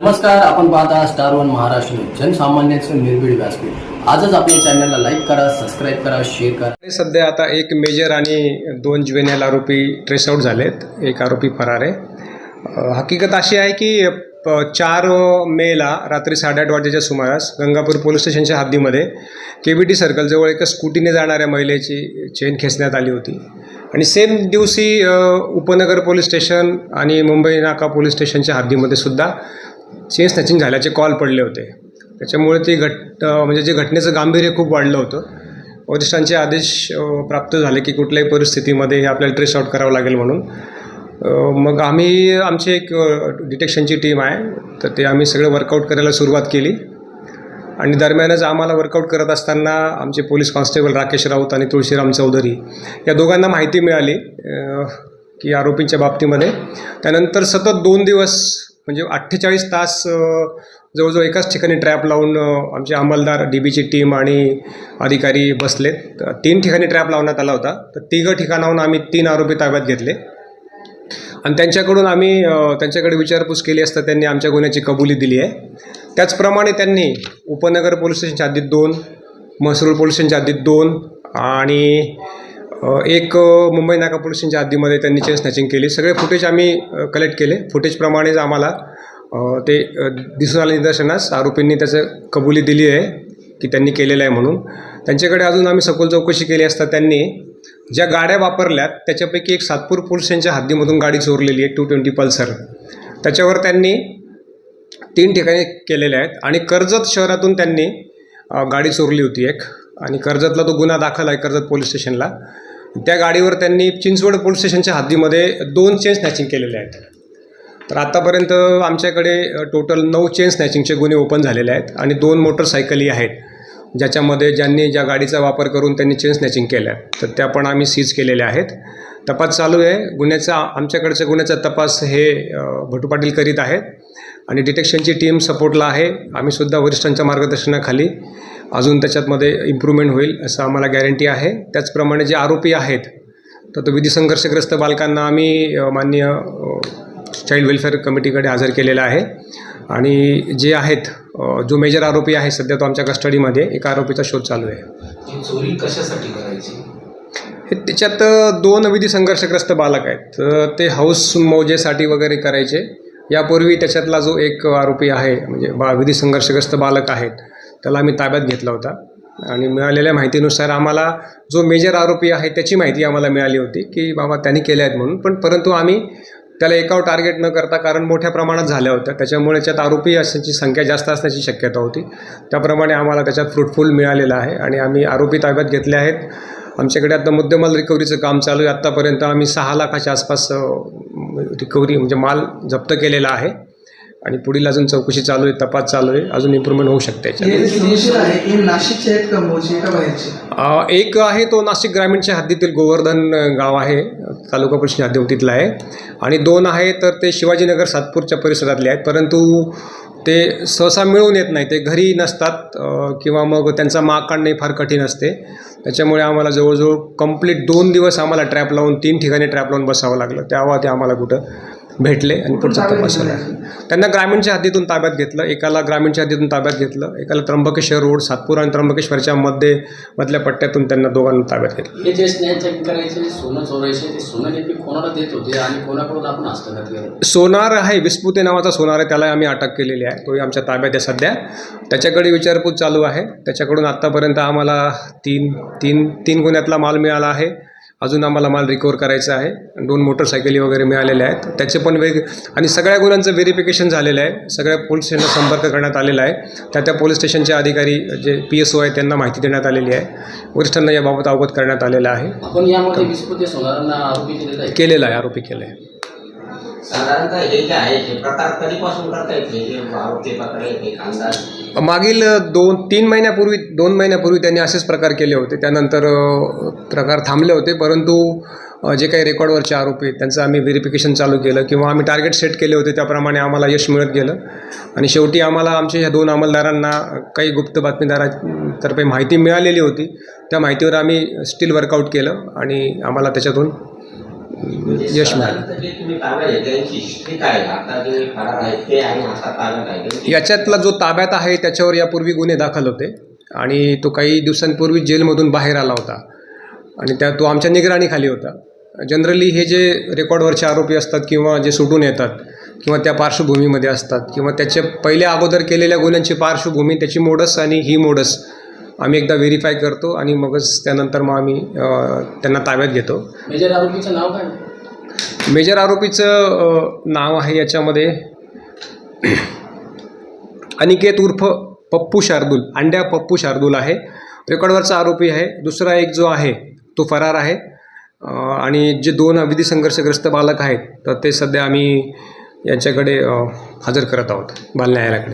नमस्कार आपण पाहता स्टार वन महाराष्ट्र जनसामान्यांचं निर्भीड व्यासपीठ. आजच आपल्या चॅनलला लाईक करा सबस्क्राईब करा शेअर करा. आणि सध्या आता एक मेजर आणि दोन ज्युवेनियल आरोपी ट्रेस आऊट झालेत. एक आरोपी फरार आहे. हकीकत अशी आहे की चार मेला रात्री साडेआठ वाजेच्या सुमारास गंगापूर पोलीस स्टेशनच्या हद्दीमध्ये के बी टी सर्कलजवळ एका स्कूटीने जाणाऱ्या महिलेची चेन खेचण्यात आली होती. आणि सेम दिवशी उपनगर पोलीस स्टेशन आणि मुंबई नाका पोलीस स्टेशनच्या हद्दीमध्ये सुद्धा चेन स्नॅचिंग झाल्याचे कॉल पडले होते. त्याच्यामुळे ते घट म्हणजे जे घटनेचं गांभीर्य खूप वाढलं होतं. वरिष्ठांचे आदेश प्राप्त झाले की कुठल्याही परिस्थितीमध्ये हे आपल्याला ट्रेस आउट करावं लागेल म्हणून. मग आम्ही आमची एक डिटेक्शनची टीम आहे. तर ते आम्ही सगळं वर्कआउट करायला सुरुवात केली. आणि दरम्यानच आम्हाला वर्कआउट करत असताना आमचे पोलीस कॉन्स्टेबल राकेश राऊत आणि तुळशीराम चौधरी या दोघांना माहिती मिळाली की आरोपींच्या बाबतीमध्ये. त्यानंतर सतत दोन दिवस म्हणजे अठ्ठेचाळीस तास जवळजवळ एकाच ठिकाणी ट्रॅप लावून आमचे अंमलदार डी बीची टीम आणि अधिकारी बसलेत तीन ठिकाणी ट्रॅप लावण्यात आला होता. तर तिघं ठिकाणाहून आम्ही तीन आरोपी ताब्यात घेतले. आणि त्यांच्याकडून आम्ही त्यांच्याकडे विचारपूस केली असता त्यांनी आमच्या गुन्ह्याची कबुली दिली आहे. त्याचप्रमाणे त्यांनी उपनगर पोलीस स्टेशनच्या हद्दीत दोन म्हसरूळ पोलीस स्टेशनच्या हद्दीत दोन आणि एक मुंबई नाका पोलीस स्टेशनच्या हद्दीमध्ये त्यांनी चेन स्नॅचिंग केली. सगळे फुटेज आम्ही कलेक्ट केले. फुटेजप्रमाणेच आम्हाला ते दिसून आले निदर्शनास. आरोपींनी त्याचं कबुली दिली आहे की त्यांनी केलेलं आहे म्हणून. त्यांच्याकडे अजून आम्ही सखोल चौकशी केली असता त्यांनी ज्या गाड्या वापरल्यात त्याच्यापैकी एक सातपूर पोलीस स्टेशनच्या हद्दीमधून गाडी चोरलेली आहे टू ट्वेंटी पल्सर. त्याच्यावर त्यांनी तीन ठिकाणी केलेल्या आहेत. आणि कर्जत शहरातून त्यांनी गाडी चोरली होती एक. आणि कर्जतला तो गुन्हा दाखल आहे कर्जत पोलीस स्टेशनला. त्या गाडीवर त्यांनी चिंचवड पोलीस स्टेशनच्या हद्दीमध्ये दोन चेन स्नॅचिंग केलेले आहेत. तर आत्तापर्यंत आमच्याकडे टोटल नऊ चेन स्नॅचिंगचे गुन्हे ओपन झालेले आहेत आणि दोन मोटरसायकली आहेत ज्याच्यामध्ये ज्यांनी ज्या गाडीचा वापर करून त्यांनी चेन स्नॅचिंग केल्या आहेत तर त्या पण आम्ही सीज केलेल्या आहेत. तपास चालू आहे. गुन्ह्याचा आमच्याकडच्या गुन्ह्याचा तपास हे भटूपाटील भटू पाटील करीत आहेत. आणि डिटेक्शनची टीम सपोर्टला आहे. आम्हीसुद्धा वरिष्ठांच्या मार्गदर्शनाखाली अजून त्याच्यातमध्ये इम्प्रूव्हमेंट होईल असं आम्हाला गॅरंटी आहे. त्याचप्रमाणे जे आरोपी आहेत तर तो विधी संघर्षग्रस्त बालकांना आम्ही अ, चाइल्ड वेलफेअर कमिटीकडे हजर केलेला आहे. आणि जे आहेत जो मेजर आरोपी आहे सध्या तो आमच्या कस्टडीमध्ये एका आरोपीचा शोध चालू आहे. ही चोरी कशासाठी करायची? हे त्याच्यात दोन विधी संघर्षग्रस्त बालक आहेत. तर ते हाऊस मौजेसाठी वगैरे करायचे. यापूर्वी त्याच्यातला जो एक आरोपी आहे म्हणजे बा विधी संघर्षग्रस्त बालक आहेत त्याला आम्ही ताब्यात घेतला होता. आणि मिळालेल्या माहितीनुसार आम्हाला जो मेजर आरोपी आहे त्याची माहिती आम्हाला मिळाली होती की बाबा त्यांनी केल्या आहेत म्हणून. पण परंतु आम्ही त्याला एकावर टार्गेट न करता कारण मोठ्या प्रमाणात झाल्या होत्या. त्याच्यामुळे त्यात आरोपी असण्याची संख्या जास्त असण्याची शक्यता होती. त्याप्रमाणे आम्हाला त्याच्यात फ्रुटफुल मिळालेलं आहे आणि आम्ही आरोपी ताब्यात घेतले आहेत. आमच्याकडे आता मुद्देमाल रिकव्हरीचं काम चालू आहे. आत्तापर्यंत आम्ही सहा लाखाच्या आसपास रिकव्हरी म्हणजे माल जप्त केलेला आहे. आणि पुढील अजून चौकशी चालू आहे तपास चालू आहे. अजून इम्प्रूव्हमेंट होऊ शकते याच्यात. एक आहे तो नाशिक ग्रामीणच्या हद्दीतील गोवर्धन गाव आहे. तालुका परिषद हद्दीतीतला आहे. आणि दोन आहे तर ते शिवाजीनगर सातपूरच्या परिसरातले आहेत. परंतु ते सहसा मिळून येत नाही. ते घरी नसतात किंवा मग त्यांचा माग काढणे फार कठीण असते. त्याच्यामुळे आम्हाला जवळजवळ कंप्लीट दोन दिवस आम्हाला ट्रॅप लावून तीन ठिकाणी ट्रॅप लावून बसावं लागलं. तेव्हा ते आम्हाला कुठं भेटले आणि पुढचा तपास झाला. त्यांना ग्रामीणच्या हद्दीतून ताब्यात घेतलं एकाला ग्रामीणच्या हद्दीतून ताब्यात घेतलं एकाला त्र्यंबकेश्वर रोड सातपूर आणि त्र्यंबकेश्वरच्या मध्ये मधल्या पट्ट्यातून त्यांना दोघांना ताब्यात घेतलं. हे जे स्नॅचिंग करायचे सोनं चोरायचे ते सोनं नेमकी कोणाला देत होते आणि कोणाकडून आपण हस्तगत केलं? सोनार आहे विस्पुते नावाचा सोनार आहे त्याला आम्ही अटक केलेली आहे. तोही आमच्या ताब्यात आहे सध्या. त्याच्याकडे विचारपूस चालू आहे. त्याच्याकडून आत्तापर्यंत आम्हाला तीन तीन तीन गुन्ह्यातला माल मिळाला आहे. अजून आम्हाला माल रिकवर करायचा आहे. दोन मोटरसायकली वगैरे मिळालेल्या आहेत. त्याचे पण वेग आणि सगळ्या गुन्ह्यांचं व्हेरिफिकेशन झालेलं आहे. सगळ्या पोलीस स्टेशनला संपर्क करण्यात आलेला आहे. त्या त्या पोलीस स्टेशनचे अधिकारी जे पी एस ओ आहे त्यांना माहिती देण्यात आलेली आहे. वरिष्ठांना याबाबत अवगत करण्यात आलेलं आहे. केलेलं आहे. आरोपी केलं आहे. साधारणतः हे जे आहे हे प्रकार कधीपासून करता येते हे प्रकार येते कांदा मागील दोन तीन महिन्यापूर्वी दोन महिन्यापूर्वी त्यांनी असेच प्रकार केले होते. त्यानंतर अ, प्रकार थांबले होते परंतु अ, जे काही रेकॉर्डवरचे आरोपी आहेत त्यांचं आम्ही व्हेरिफिकेशन चालू केलं किंवा आम्ही टार्गेट सेट केले होते त्याप्रमाणे आम्हाला यश मिळत गेलं. आणि शेवटी आम्हाला आमच्या ह्या दोन अंमलदारांना काही गुप्त बातमीदारातर्फे माहिती मिळालेली होती. त्या माहितीवर आम्ही स्टील वर्कआउट केलं आणि आम्हाला त्याच्यातून यश मिळालं. याच्यातला जो ताब्यात आहे त्याच्यावर यापूर्वी गुन्हे दाखल होते. आणि तो काही दिवसांपूर्वी जेलमधून बाहेर आला होता. आणि त्या तो आमच्या निगराणीखाली होता. जनरली हे जे रेकॉर्डवरचे आरोपी असतात किंवा जे सुटून येतात किंवा त्या पार्श्वभूमीमध्ये असतात किंवा त्याच्या पहिल्या अगोदर केलेल्या गुन्ह्यांची पार्श्वभूमी त्याची मोडस आणि ही मोडस आम्ही एकदा व्हेरीफाय करतो आणि मगच त्यानंतर मग आम्ही त्यांना ताब्यात घेतो. मेजर आरोपीचं नाव काय? मेजर आरोपीचं नाव आहे याच्यामध्ये अनिकेत उर्फ पप्पू शार्दूल अंड्या पप्पू शार्दूल आहे. रेकॉर्डवरचा आरोपी आहे. दुसरा एक जो आहे तो फरार आहे. आणि जे दोन विधी संघर्षग्रस्त बालक आहेत तर ते सध्या आम्ही यांच्याकडे हजर करत आहोत बाल न्यायालयाकडे